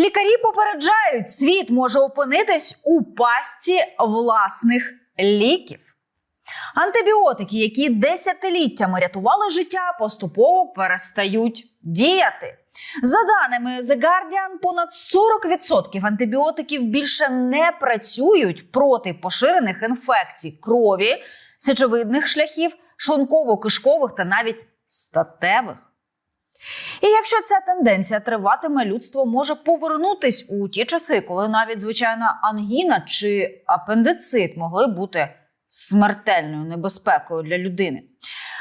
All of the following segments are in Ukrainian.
Лікарі попереджають, світ може опинитись у пастці власних ліків. Антибіотики, які десятиліттями рятували життя, поступово перестають діяти. За даними The Guardian, понад 40% антибіотиків більше не працюють проти поширених інфекцій крові, сечовидних шляхів, шлунково-кишкових та навіть статевих. І якщо ця тенденція триватиме, людство може повернутись у ті часи, коли навіть звичайна ангіна чи апендицит могли бути смертельною небезпекою для людини.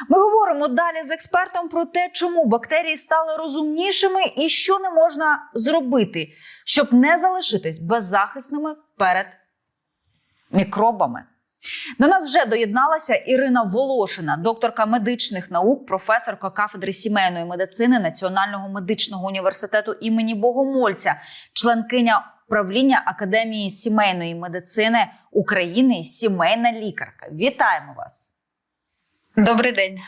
Ми говоримо далі з експертом про те, чому бактерії стали розумнішими і що не можна зробити, щоб не залишитись беззахисними перед мікробами. До нас вже доєдналася Ірина Волошина, докторка медичних наук, професорка кафедри сімейної медицини Національного медичного університету імені Богомольця, членкиня правління Академії сімейної медицини України, сімейна лікарка. Вітаємо вас! Добрий день.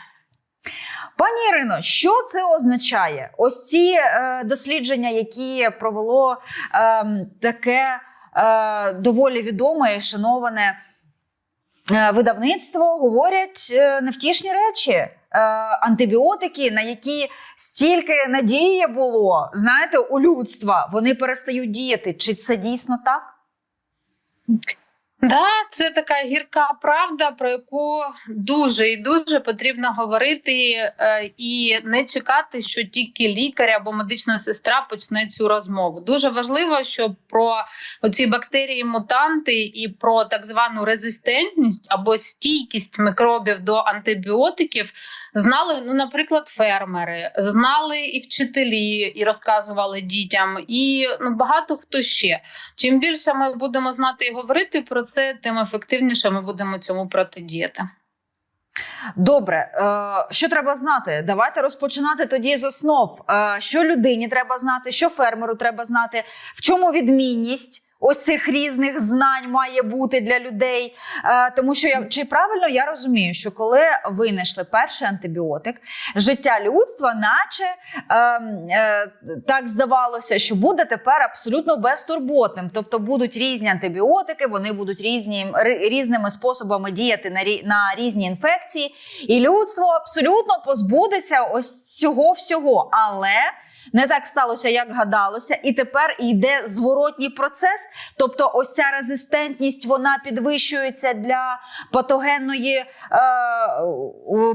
Пані Ірино, що це означає? Ось ці е, дослідження, які провело е, таке е, доволі відоме і шановане видавництво, говорять е, невтішні речі. Е, антибіотики, на які стільки надії було, знаєте, у людства, вони перестають діяти. Чи це дійсно так? Да, це така гірка правда, про яку дуже і дуже потрібно говорити е, і не чекати, що тільки лікар або медична сестра почне цю розмову. Дуже важливо, щоб про оці бактерії, мутанти і про так звану резистентність або стійкість мікробів до антибіотиків знали, ну, наприклад, фермери, знали і вчителі, і розказували дітям, і ну, багато хто ще. Чим більше ми будемо знати і говорити про це, тим ефективніше ми будемо цьому протидіяти. Добре, е, що треба знати? Давайте розпочинати тоді з основ. Е, що людині треба знати, що фермеру треба знати, в чому відмінність ось цих різних знань має бути для людей. Е, тому що я чи правильно я розумію, що коли винайшли перший антибіотик, життя людства, наче е, е, так здавалося, що буде тепер абсолютно безтурботним. Тобто будуть різні антибіотики, вони будуть різні, різними способами діяти на, на різні інфекції, і людство абсолютно позбудеться ось цього всього. Але не так сталося, як гадалося, і тепер йде зворотній процес. Тобто, ось ця резистентність вона підвищується для патогенної е,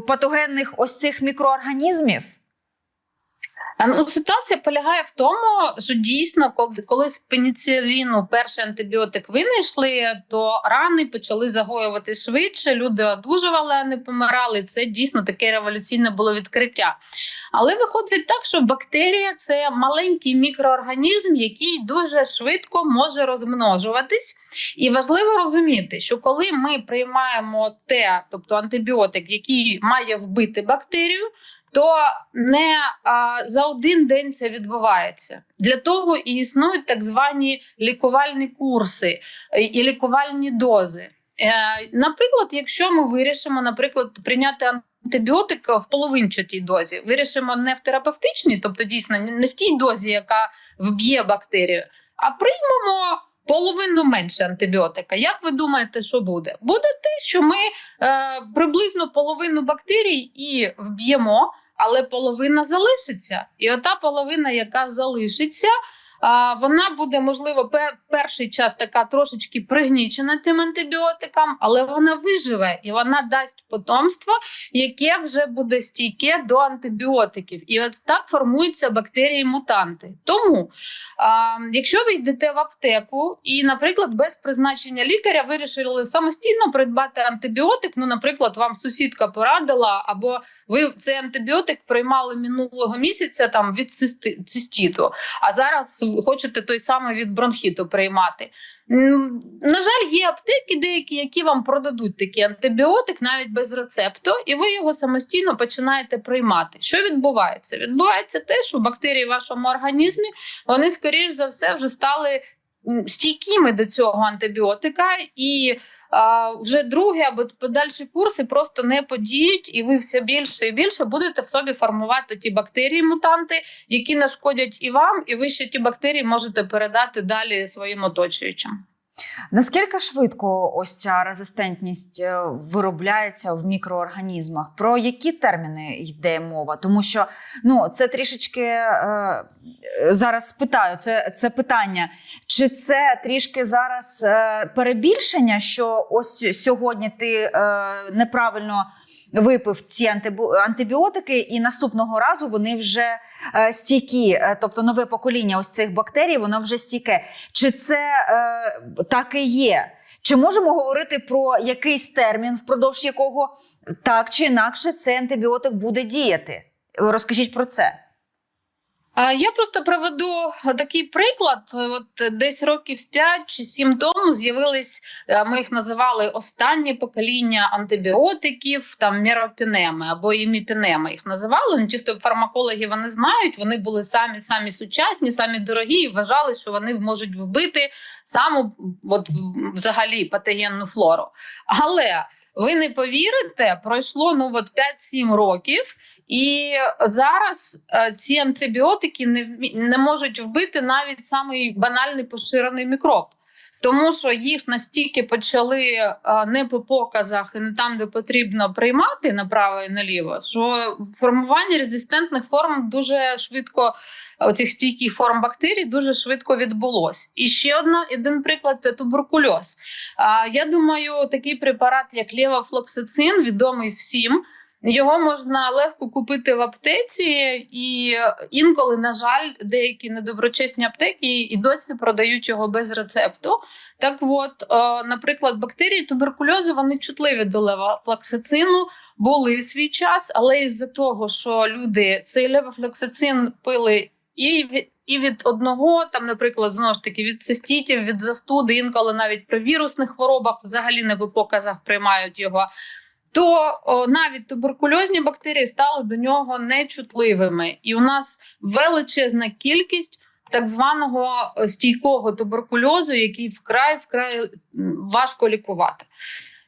патогенних ось цих мікроорганізмів. Ну, ситуація полягає в тому, що дійсно, коли з пеніциліну перший антибіотик винайшли, то рани почали загоювати швидше. Люди одужували, а не помирали. Це дійсно таке революційне було відкриття. Але виходить так, що бактерія це маленький мікроорганізм, який дуже швидко може розмножуватись. І важливо розуміти, що коли ми приймаємо те, тобто антибіотик, який має вбити бактерію, то не а, за один день це відбувається. Для того і існують так звані лікувальні курси е, і лікувальні дози. Е, наприклад, якщо ми вирішимо, наприклад, прийняти антибіотик в половинчатій дозі, вирішимо не в терапевтичній, тобто дійсно не в тій дозі, яка вб'є бактерію, а приймемо. Половину менше антибіотика. Як ви думаєте, що буде? Буде те, що ми е, приблизно половину бактерій і вб'ємо, але половина залишиться. І ота половина, яка залишиться, вона буде, можливо, перший час така трошечки пригнічена тим антибіотикам, але вона виживе і вона дасть потомство, яке вже буде стійке до антибіотиків. І от так формуються бактерії-мутанти. Тому, якщо ви йдете в аптеку і, наприклад, без призначення лікаря вирішили самостійно придбати антибіотик, ну, наприклад, вам сусідка порадила, або ви цей антибіотик приймали минулого місяця там від цисти- цистіту, а зараз хочете той самий від бронхіту приймати. На жаль, є аптеки деякі, які вам продадуть такий антибіотик навіть без рецепту, і ви його самостійно починаєте приймати. Що відбувається? Відбувається те, що бактерії в вашому організмі вони, скоріш за все, вже стали стійкими до цього антибіотика, і вже другі або подальші курси просто не подіють, і ви все більше і більше будете в собі формувати ті бактерії, мутанти, які нашкодять і вам, і ви ще ті бактерії можете передати далі своїм оточуючим. Наскільки швидко ось ця резистентність е, виробляється в мікроорганізмах? Про які терміни йде мова? Тому що ну це трішечки е, зараз питаю, це, це питання. Чи це трішки зараз е, перебільшення, що ось сьогодні ти е, неправильно випив ці антибіотики, і наступного разу вони вже е, стійкі, Е, тобто нове покоління ось цих бактерій, воно вже стійке. Чи це е, так і є? Чи можемо говорити про якийсь термін, впродовж якого так чи інакше цей антибіотик буде діяти? Розкажіть про це. Я просто приведу такий приклад. От десь років 5 чи 7 тому з'явились, е, ми їх називали останнє покоління антибіотиків, там міропінеми або іміпінеми їх називали. Ну, ті, хто фармакологи вони знають, вони були самі самі сучасні, самі дорогі і вважали, що вони можуть вбити саму от, взагалі патогенну флору. Але ви не повірите, пройшло ну от 5-7 років. І зараз е, ці антибіотики не, не можуть вбити навіть самий банальний поширений мікроб. Тому що їх настільки почали е, не по показах і не там, де потрібно приймати направо і наліво, що формування резистентних форм дуже швидко, оцих стійких форм бактерій дуже швидко відбулось. І ще одна, один приклад це туберкульоз. Я думаю, такий препарат, як левофлоксацин, відомий всім. Його можна легко купити в аптеці, і інколи, на жаль, деякі недоброчесні аптеки і досі продають його без рецепту. Так от, е, наприклад, бактерії туберкульозу вони чутливі до левофлоксацину, були свій час, але із-за того, що люди цей левофлоксацин пили і від, і від одного, там, наприклад, знову ж таки від цистітів, від застуди, інколи навіть при вірусних хворобах взагалі не по показах приймають його то о, навіть туберкульозні бактерії стали до нього нечутливими, і у нас величезна кількість так званого е, стійкого туберкульозу, який вкрай вкрай важко лікувати.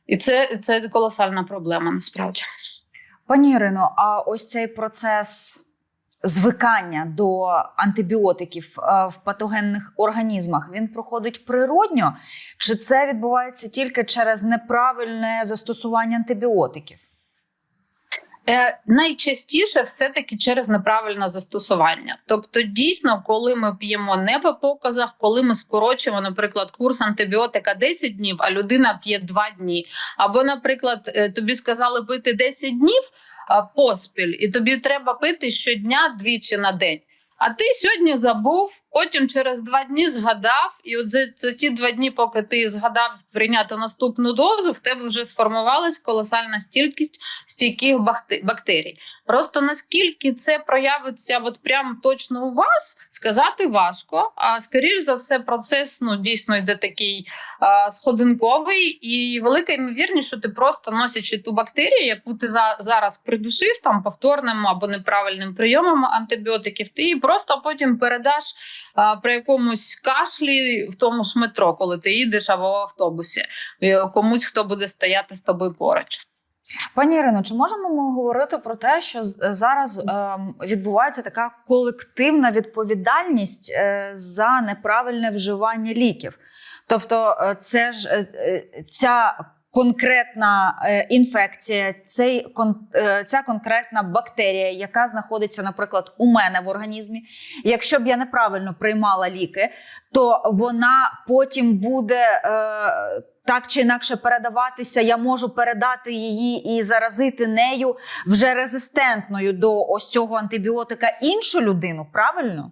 І це, це колосальна проблема насправді. Пані Ірино, а ось цей процес звикання до антибіотиків е, в патогенних організмах він проходить природньо, чи це відбувається тільки через неправильне застосування антибіотиків? Е, найчастіше все-таки через неправильне застосування. Тобто, дійсно, коли ми п'ємо не по показах, коли ми скорочуємо, наприклад, курс антибіотика 10 днів, а людина п'є 2 дні. Або, наприклад, е, тобі сказали пити 10 днів поспіль, і тобі треба пити щодня двічі на день. А ти сьогодні забув, потім через два дні згадав, і от за, ті два дні, поки ти згадав прийняти наступну дозу, в тебе вже сформувалась колосальна стількість стійких бактерій. Просто наскільки це проявиться от прямо точно у вас, сказати важко. А скоріш за все, процес ну дійсно йде такий а, сходинковий, і велика ймовірність, що ти просто носячи ту бактерію, яку ти за, зараз придушив там повторним або неправильним прийомом антибіотиків, ти її просто потім передаш а, при якомусь кашлі в тому ж метро, коли ти їдеш або в автобусі, комусь хто буде стояти з тобою поруч. Пані Ірино, чи можемо ми говорити про те, що зараз ем, відбувається така колективна відповідальність е, за неправильне вживання ліків? Тобто, е, це ж е, ця конкретна е, інфекція, цей е, ця конкретна бактерія, яка знаходиться, наприклад, у мене в організмі. Якщо б я неправильно приймала ліки, то вона потім буде. Е, так чи інакше передаватися, я можу передати її і заразити нею вже резистентною до ось цього антибіотика іншу людину, правильно?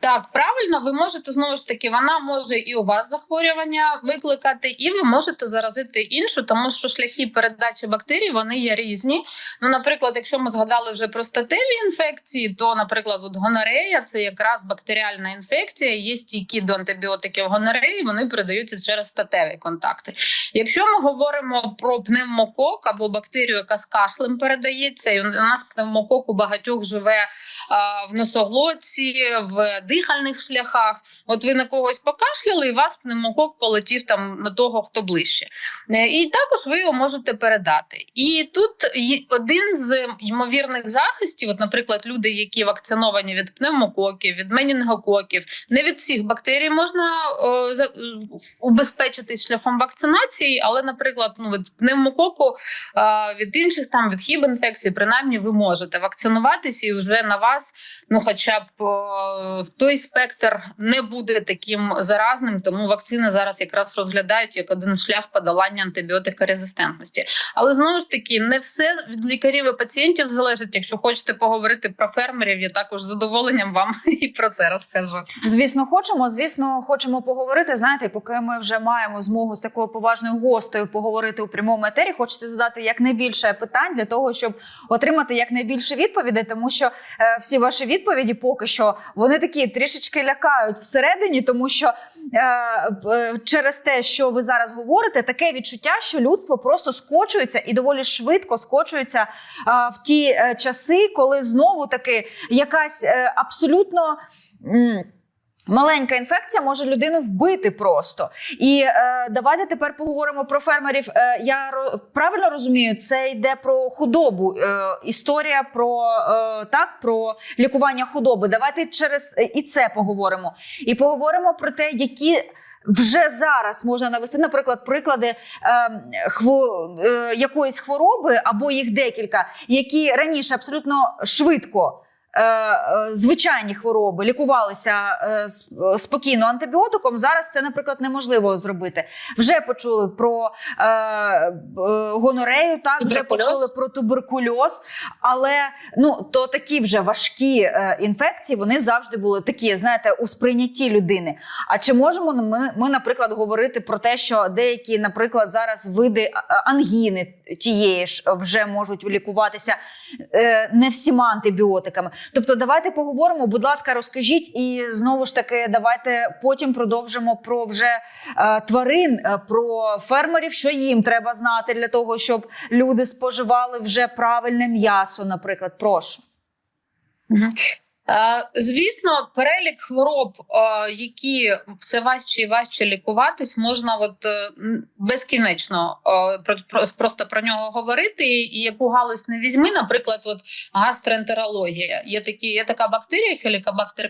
Так, правильно, ви можете знову ж таки, вона може і у вас захворювання викликати, і ви можете заразити іншу, тому що шляхи передачі бактерій вони є різні. Ну, наприклад, якщо ми згадали вже про статеві інфекції, то, наприклад, от гонорея це якраз бактеріальна інфекція, є стійкі до антибіотиків гонореї, вони передаються через статеві контакти. Якщо ми говоримо про пневмокок або бактерію, яка з кашлем передається, і у нас пневмокок у багатьох живе а, в носоглотці, в дихальних шляхах. От ви на когось покашляли, і вас пневмокок полетів там на того, хто ближче. Е, І також ви його можете передати. І тут один з ймовірних захистів, от, наприклад, люди, які вакциновані від пневмококів, від менінгококів, не від всіх бактерій можна о, за, убезпечитись шляхом вакцинації, але, наприклад, ну від пневмококу, від інших там від хіб-інфекцій, принаймні, ви можете вакцинуватися, і вже на вас, ну, хоча б той спектр не буде таким заразним, тому вакцини зараз якраз розглядають як один шлях подолання антибіотикорезистентності. Але знову ж таки, не все від лікарів і пацієнтів залежить. Якщо хочете поговорити про фермерів, я також з задоволенням вам і про це розкажу. Звісно, хочемо. Звісно, хочемо поговорити. Знаєте, поки ми вже маємо змогу з такою поважною гостею поговорити у прямому етері, хочете задати якнайбільше питань для того, щоб отримати якнайбільше відповідей, тому що е, всі ваші відповіді поки що вони такі трішечки лякають всередині, тому що е, е, через те, що ви зараз говорите, таке відчуття, що людство просто скочується і доволі швидко скочується е, в ті е, часи, коли знову таки якась е, абсолютно. м, Маленька інфекція може людину вбити просто. І е, давайте тепер поговоримо про фермерів. Е, я правильно розумію, це йде про худобу. Е, історія про е, так про лікування худоби. Давайте через е, і це поговоримо. І поговоримо про те, які. Вже зараз можна навести, наприклад, приклади е, хво, е, якоїсь хвороби або їх декілька, які раніше абсолютно швидко звичайні хвороби лікувалися е, спокійно антибіотиком. Зараз це, наприклад, неможливо зробити. Вже почули про е, е, гонорею, так вже почули про туберкульоз, але ну то такі вже важкі е, інфекції. Вони завжди були такі, знаєте, у сприйнятті людини. А чи можемо ми, ми, наприклад, говорити про те, що деякі, наприклад, зараз види ангіни тієї ж вже можуть лікуватися е, не всіма антибіотиками? Тобто, давайте поговоримо. Будь ласка, розкажіть, і знову ж таки, давайте потім продовжимо про вже е, тварин, е, про фермерів, що їм треба знати для того, щоб люди споживали вже правильне м'ясо. Наприклад, прошу. Звісно, перелік хвороб, е, які все важче і важче лікуватись, можна от е, безкінечно е, про- про- просто про нього говорити. І яку галузь не візьми, наприклад, от гастроентерологія. Є такі, є така бактерія,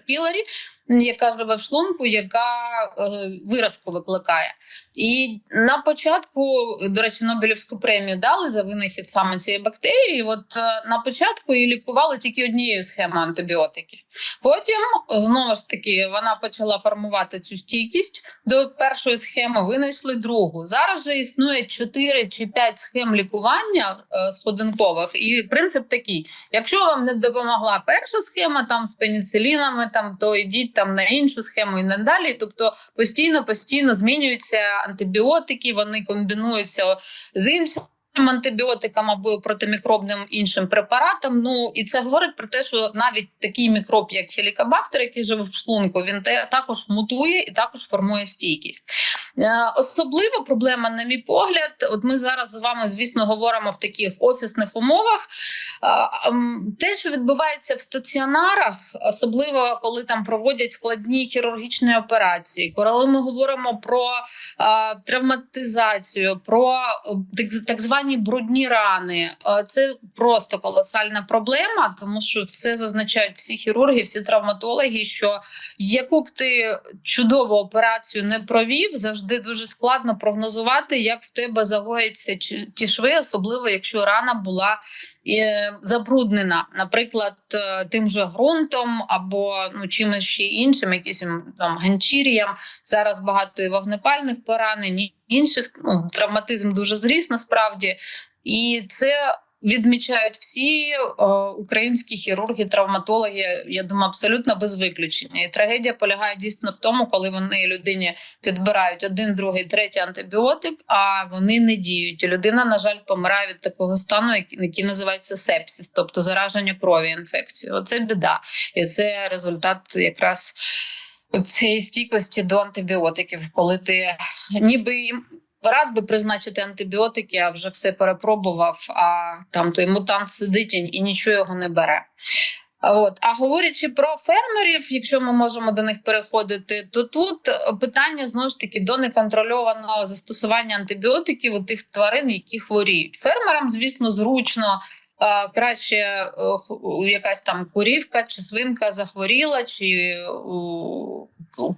pylori, м, яка живе в шлунку, яка е, виразку викликає. І на початку, до речі, Нобелівську премію дали за винахід саме цієї бактерії. І От е, на початку її лікували тільки однією схемою антибіотиків. Потім знову ж таки вона почала формувати цю стійкість до першої схеми. Винайшли другу. Зараз вже існує 4 чи 5 схем лікування е, сходинкових. І принцип такий: якщо вам не допомогла перша схема там з пеніцилінами, там то йдіть там на іншу схему і надалі. Тобто постійно, постійно змінюються антибіотики, вони комбінуються з іншими. Антибіотикам або протимікробним іншим препаратам. Ну і це говорить про те, що навіть такий мікроб, як хелікобактер, який живе в шлунку, він також мутує і також формує стійкість. Е, особлива проблема, на мій погляд, от ми зараз з вами, звісно, говоримо в таких офісних умовах. Те, що відбувається в стаціонарах, особливо коли там проводять складні хірургічні операції, коли ми говоримо про травматизацію, про так, так звані брудні рани, е, це просто колосальна проблема, тому що все зазначають всі хірурги, всі травматологи, що яку б ти чудову операцію не провів, завжди дуже складно прогнозувати, як в тебе загояться чи- ті шви, особливо якщо рана була е, забруднена, наприклад, тим же ґрунтом або ну чимось ще іншим, якимось там ганчір'ям. Зараз багато і вогнепальних поранень, і інших ну, травматизм дуже зріс насправді, і це. Відмічають всі е, українські хірурги, травматологи. Я думаю, абсолютно без виключення. І трагедія полягає дійсно в тому, коли вони людині підбирають один, другий, третій антибіотик, а вони не діють. І людина, на жаль, помирає від такого стану, який, називається сепсис, тобто зараження крові інфекцією. Оце біда, і це результат якраз цієї стійкості до антибіотиків, коли ти ніби рад би призначити антибіотики, а вже все перепробував. А там той мутант сидить і нічого його не бере. От а говорячи про фермерів, якщо ми можемо до них переходити, то тут питання знову ж таки до неконтрольованого застосування антибіотиків у тих тварин, які хворіють. Фермерам, звісно, зручно. Краще е, якась там курівка чи свинка захворіла, чи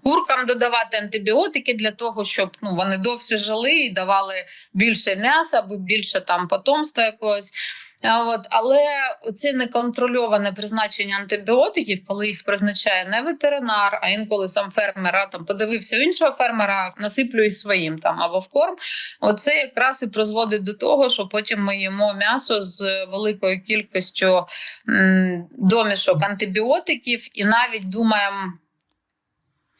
куркам додавати антибіотики для того, щоб ну вони довше жили і давали більше м'яса або більше там потомства якогось. От, але це неконтрольоване призначення антибіотиків, коли їх призначає не ветеринар, а інколи сам фермер а, там подивився в іншого фермера, насиплю і своїм там або в корм. Оце якраз і призводить до того, що потім ми їмо м'ясо з великою кількістю м, домішок антибіотиків, і навіть думаємо.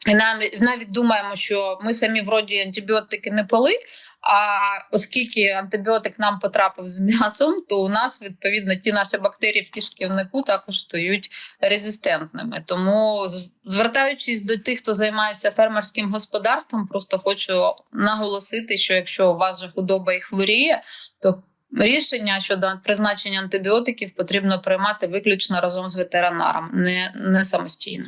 І навіть навіть думаємо, що ми самі вроді антибіотики не пили. А оскільки антибіотик нам потрапив з м'ясом, то у нас відповідно ті наші бактерії в кишківнику також стають резистентними. Тому, звертаючись до тих, хто займається фермерським господарством, просто хочу наголосити, що якщо у вас же худоба і хворіє, то рішення щодо призначення антибіотиків потрібно приймати виключно разом з ветеринаром, не, не самостійно.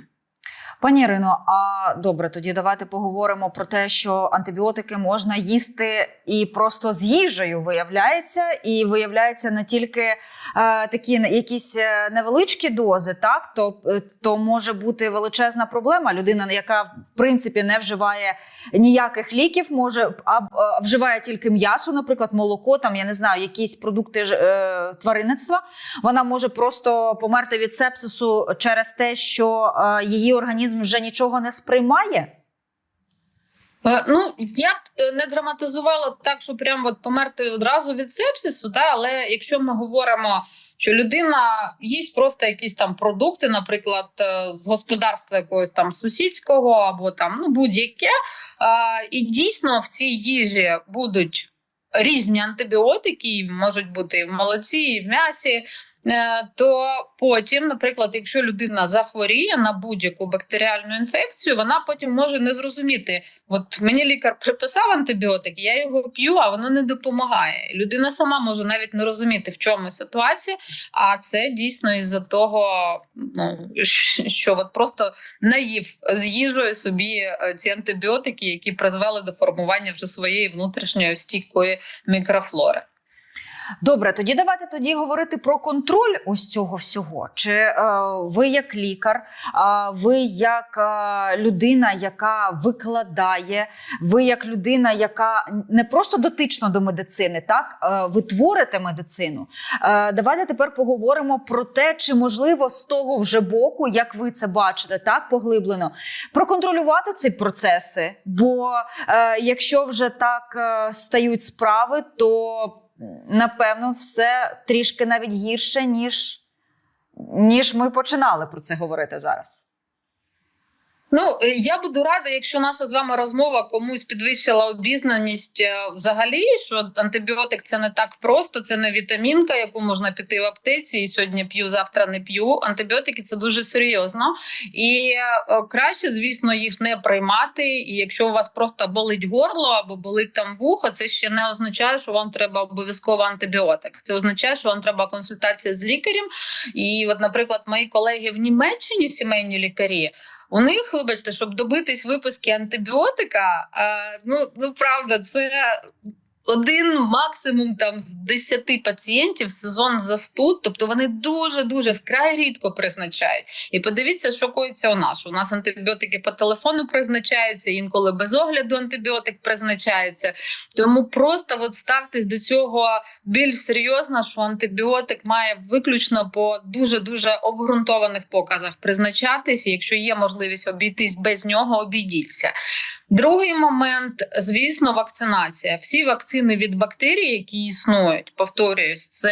Пані Ірино, а добре, тоді давайте поговоримо про те, що антибіотики можна їсти і просто з їжею виявляється, і виявляється не тільки е, такі якісь е, невеличкі дози, так то, е, то може бути величезна проблема. Людина, яка в принципі не вживає ніяких ліків, може а, е, вживає тільки м'ясо, наприклад, молоко, там я не знаю, якісь продукти ж, е, тваринництва. Вона може просто померти від сепсису через те, що е, її організм вже нічого не сприймає. Е, Ну, я б е, не драматизувала так, що прям от померти одразу від сепсису, та, але якщо ми говоримо, що людина їсть просто якісь там продукти, наприклад, е, з господарства якогось там сусідського або там ну, будь-яке, і дійсно в цій їжі будуть різні антибіотики, можуть бути і в молоці, і в м'ясі. Е, То потім, наприклад, якщо людина захворіє на будь-яку бактеріальну інфекцію, вона потім може не зрозуміти, От мені лікар приписав антибіотик, я його п'ю, а воно не допомагає. Людина сама може навіть не розуміти, в чому ситуація. А це дійсно із-за того, ну що от просто наїв з їжею собі е, ці антибіотики, які призвели до формування вже своєї внутрішньої стійкої мікрофлори. Добре, тоді давайте тоді говорити про контроль ось цього всього. Чи е, ви як лікар, е, ви як е, людина, яка викладає, ви як людина, яка не просто дотична до медицини, так е, ви творите медицину. Е, давайте тепер поговоримо про те, чи можливо з того вже боку, як ви це бачите, так поглиблено, проконтролювати ці процеси. Бо е, якщо вже так е, стають справи, то напевно все трішки навіть гірше, ніж, ніж ми починали про це говорити зараз. Ну е, я буду рада, якщо наша з вами розмова комусь підвищила обізнаність е, взагалі, що антибіотик це не так просто, це не вітамінка, яку можна піти в аптеці і сьогодні п'ю, завтра не п'ю. Антибіотики це дуже серйозно, і е, краще, звісно, їх не приймати. І якщо у вас просто болить горло або болить там вухо, це ще не означає, що вам треба обов'язково антибіотик. Це означає, що вам треба консультація з лікарем. І, от, наприклад, мої колеги в Німеччині, сімейні лікарі. У них, вибачте, щоб добитись виписки антибіотика, ну, ну правда, це один максимум там з 10 пацієнтів сезон застуд. Тобто вони дуже дуже вкрай рідко призначають. І подивіться, що коїться у нас. У нас антибіотики по телефону призначаються, інколи без огляду антибіотик призначається. Тому просто от ставтесь до цього більш серйозно, що антибіотик має виключно по дуже дуже обґрунтованих показах призначатись. Якщо є можливість обійтись без нього, обійдіться. Другий момент, звісно, вакцинація. Всі вакцини від бактерій, які існують, повторююсь, це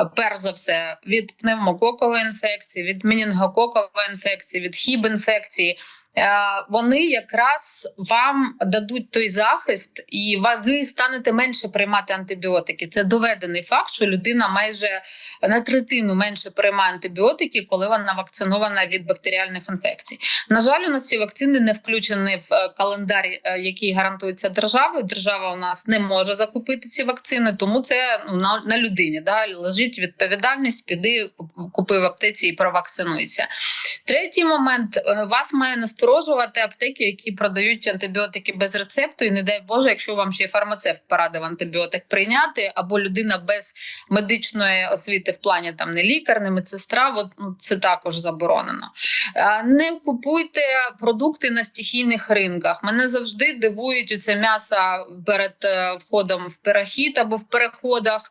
е, перш за все від пневмококової інфекції, від менінгококової інфекції, від хіб інфекції. Е, вони якраз вам дадуть той захист, і ви станете менше приймати антибіотики. Це доведений факт, що людина майже на третину менше приймає антибіотики, коли вона вакцинована від бактеріальних інфекцій. На жаль, у нас ці вакцини не включені в е, календар, е, який гарантується державою. Держава у нас не може закупити ці вакцини, тому це ну, на, на людині. Да, лежить відповідальність, піди купи в аптеці і провакцинуйся. Третій момент вас має насторожувати аптеки, які продають антибіотики без рецепту, і не дай Боже, якщо вам ще фармацевт порадив антибіотик прийняти, або людина без медичної освіти в плані там не лікар, не медсестра. От, ну, це також заборонено. Не купуйте продукти на стихійних ринках. Мене завжди дивують оце м'ясо перед е, входом в перехід або в переходах,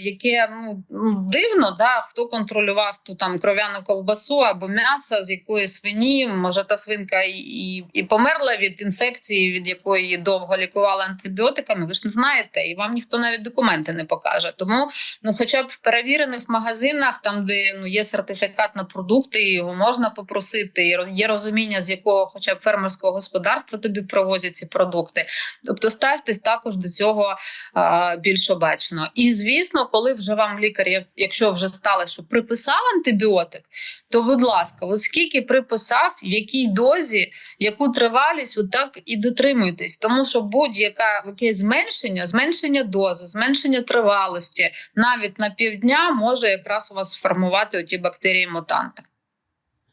яке ну, ну, дивно, да, хто контролював ту там кров'яну ковбасу або м'ясо з якої свині. Може, та свинка і, і, померла від інфекції, від якої її довго лікували антибіотиками. Ви ж не знаєте, і вам ніхто навіть документи не покаже. Тому ну, хоча б в перевірених магазинах, там де ну є сертифікат на продукти, його можна попросити. і Є розуміння, з якого, хоча б фермерського господарства тобі провозять ці продукти. Тобто ставтесь також до цього а, більш обачно. І звісно, коли вже вам лікар, якщо вже стало, що приписав антибіотик, то будь ласка, от скільки приписав, в якій дозі, яку тривалість, от так і дотримуйтесь. Тому що будь-яка яке зменшення, зменшення дози, зменшення тривалості навіть на півдня може якраз у вас сформувати оті бактерії мутанти.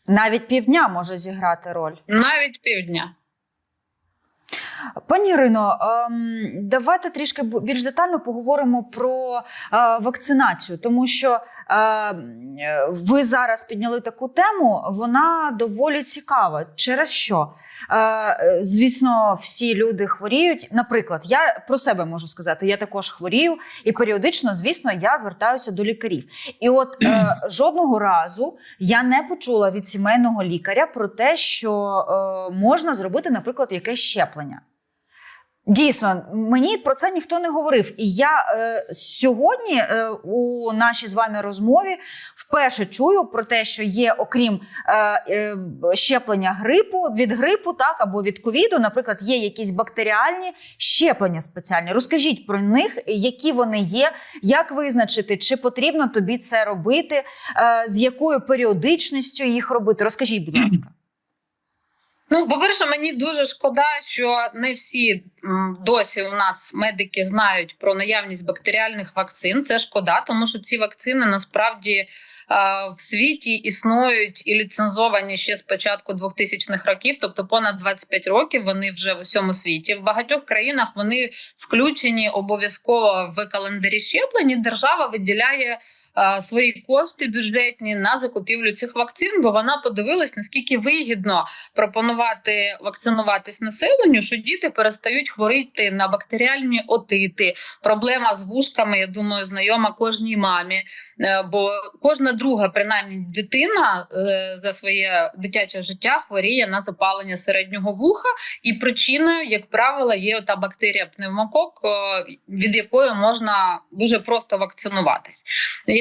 Навіть півдня може зіграти роль. Навіть півдня. Пані Ірино, ем, давайте трішки більш детально поговоримо про е, вакцинацію, тому що ви зараз підняли таку тему, вона доволі цікава. Через що? Е, звісно, всі люди хворіють. Наприклад, я про себе можу сказати, я також хворію, і періодично, звісно, я звертаюся до лікарів. І от е, жодного разу я не почула від сімейного лікаря про те, що е, можна зробити, наприклад, якесь щеплення. Дійсно, мені про це ніхто не говорив. І я е, сьогодні е, у нашій з вами розмові вперше чую про те, що є, окрім е, е, щеплення грипу від грипу, так або від ковіду, наприклад, є якісь бактеріальні щеплення спеціальні. Розкажіть про них, які вони є, як визначити, чи потрібно тобі це робити, е, з якою періодичністю їх робити. Розкажіть, будь ласка. Ну, по-перше, мені дуже шкода, що не всі досі у нас медики знають про наявність бактеріальних вакцин. Це шкода, тому що ці вакцини насправді е, в світі існують і ліцензовані ще з початку 2000-х років, тобто понад 25 років вони вже в усьому світі. В багатьох країнах вони включені обов'язково в календарі щеплень. Держава виділяє свої кошти бюджетні на закупівлю цих вакцин, бо вона подивилась наскільки вигідно пропонувати вакцинуватись населенню, що діти перестають хворіти на бактеріальні отити. Проблема з вушками, я думаю, знайома кожній мамі. Е, Бо кожна друга, принаймні, дитина е, за своє дитяче життя хворіє на запалення середнього вуха, і причиною, як правило, є та бактерія пневмокок, від якої можна дуже просто вакцинуватись.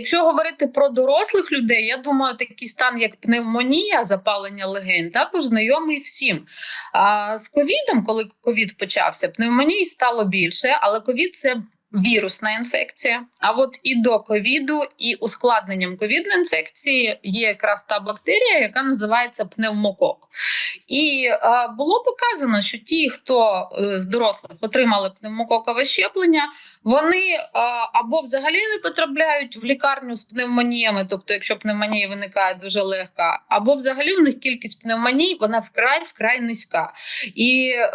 Якщо говорити про дорослих людей, я думаю, такий стан, як пневмонія, запалення легень, також знайомий всім. А з ковідом, коли ковід почався, пневмонії стало більше, але ковід це. Вірусна інфекція. А от і до ковіду, і ускладненням ковідної інфекції є якраз та бактерія, яка називається пневмокок. І е, було показано, що ті, хто е, з дорослих отримали пневмококове щеплення, вони е, або взагалі не потрапляють в лікарню з пневмоніями, тобто, якщо пневмонія виникає дуже легко, або взагалі в них кількість пневмоній вона вкрай вкрай низька. І е,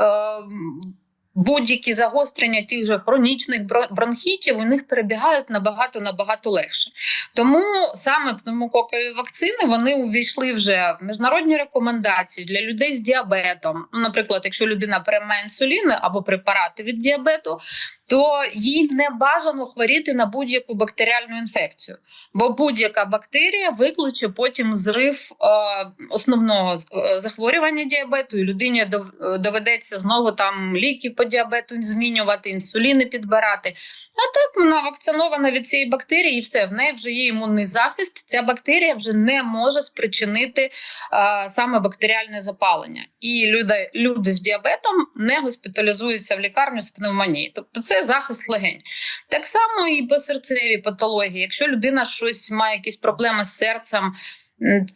будь-які загострення тих же хронічних бро- бронхітів у них перебігають набагато набагато легше. Тому саме пневмококові вакцини вони увійшли вже в міжнародні рекомендації для людей з діабетом. Наприклад, якщо людина приймає інсуліни або препарати від діабету, то їй не бажано хворіти на будь-яку бактеріальну інфекцію, бо будь-яка бактерія викличе потім зрив е, основного е, захворювання діабету, і людині доведеться знову там ліки по діабету змінювати, інсуліни підбирати. А так вона вакцинована від цієї бактерії, і все в неї вже є імунний захист. Ця бактерія вже не може спричинити саме бактеріальне запалення. І люди, люди з діабетом не госпіталізуються в лікарню з пневмонією. Тобто це захист легень. Так само і по серцевій патології. Якщо людина щось має якісь проблеми з серцем.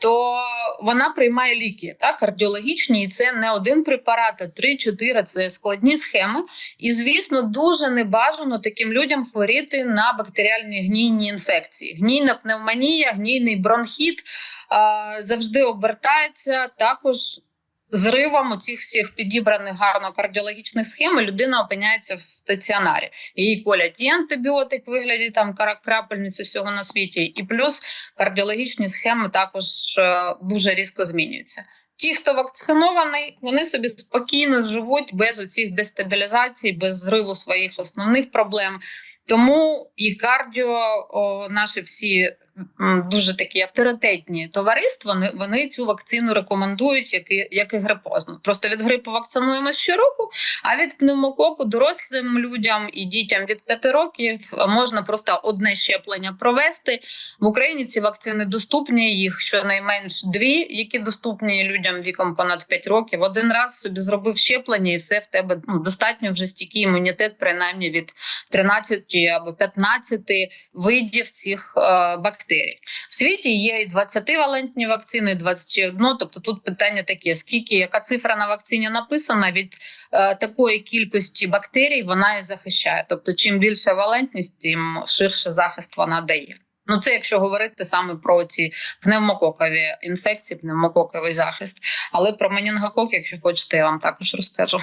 То вона приймає ліки, так, кардіологічні, і це не один препарат, а три-чотири це складні схеми. І, звісно, дуже небажано таким людям хворіти на бактеріальні гнійні інфекції. Гнійна пневмонія, гнійний бронхіт завжди обертається також зривом у цих всіх підібраних гарно кардіологічних схем. Людина опиняється в стаціонарі. Їй колять і антибіотик в вигляді там крапельниці всього на світі, і плюс кардіологічні схеми також е, дуже різко змінюються. Ті, хто вакцинований, вони собі спокійно живуть без оцих дестабілізацій, без зриву своїх основних проблем. Тому і кардіо, о, наші всі дуже такі авторитетні товариства, вони, цю вакцину рекомендують, як і, як і грипозну. Просто від грипу вакцинуємо щороку, а від пневмококу дорослим людям і дітям від 5 років можна просто одне щеплення провести. В Україні ці вакцини доступні, їх щонайменш дві, які доступні людям віком понад 5 років. Один раз собі зробив щеплення, і все в тебе ну, достатньо вже стійкий імунітет, принаймні від 13 або 15 видів цих е, бактерій. В світі є і 20-валентні вакцини, і 21. Тобто тут питання таке: скільки яка цифра на вакцині написана від е, такої кількості бактерій, вона і захищає. Тобто, чим більша валентність, тим ширше захист вона дає. Ну, це якщо говорити саме про ці пневмококові інфекції, пневмококовий захист. Але про менінгокок, якщо хочете, я вам також розкажу.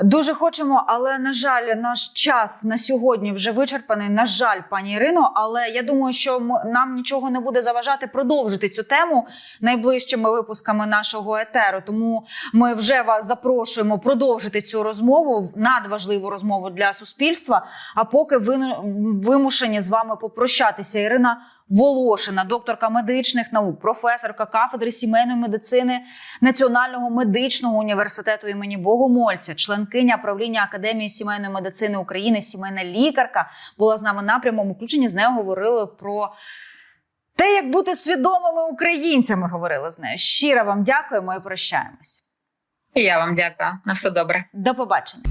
Дуже хочемо, але на жаль, наш час на сьогодні вже вичерпаний. На жаль, пані Ірино. Але я думаю, що нам нічого не буде заважати продовжити цю тему найближчими випусками нашого етеру. Тому ми вже вас запрошуємо продовжити цю розмову надважливу розмову для суспільства. А поки вину- вимушені з вами попрощатися, Ірина. Волошина, докторка медичних наук, професорка кафедри сімейної медицини Національного медичного університету імені Богомольця, членкиня правління Академії сімейної медицини України, сімейна лікарка, була з нами на прямому включенні. З нею говорили про те, як бути свідомими українцями. Говорили з нею. Щиро вам дякуємо і прощаємось. Я вам дякую. На все добре. До побачення.